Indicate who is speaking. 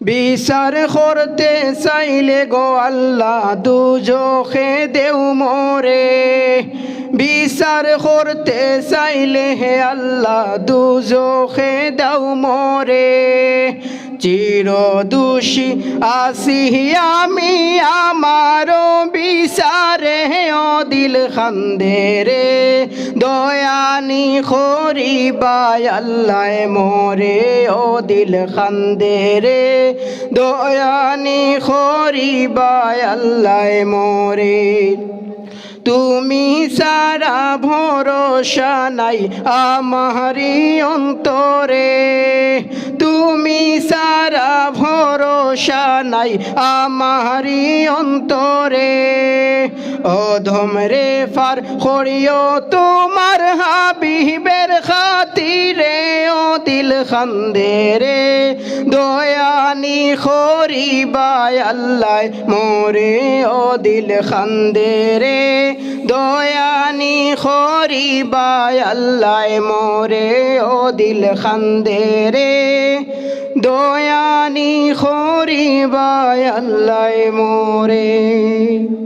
Speaker 1: বিচার করতে চাইলে গো আল্লাহ, দুজখে দেউ মোরে। বিচার করতে চাইলে হে আল্লাহ, দুজখে দেউ মোরে। চির দোষী আসি আমি ও দিল খান্দে রে, দয়ানি খরিবাই আল্লাহ মোরে। ও দিল খান্দে রে, দয়ানি খরিবাই আল্লাহ মোরে। তুমি সারা ভরসা নাই আমারি অন্তরে। তুমি সারা ভরসা নাই আমারি অন্তরে। অধম রে ফার করিও তোমার হাবিবের খাতিরে, ও দিল খান্দে রে। দয়ানি খরিবাই আল্লাহ মোরে, ও দিল খান্দে রে। দয়ানি খরিবাই আল্লাহ মোরে, ও দিল খান্দে রে। দয়ানি খরিবাই আল্লাহ মোরে।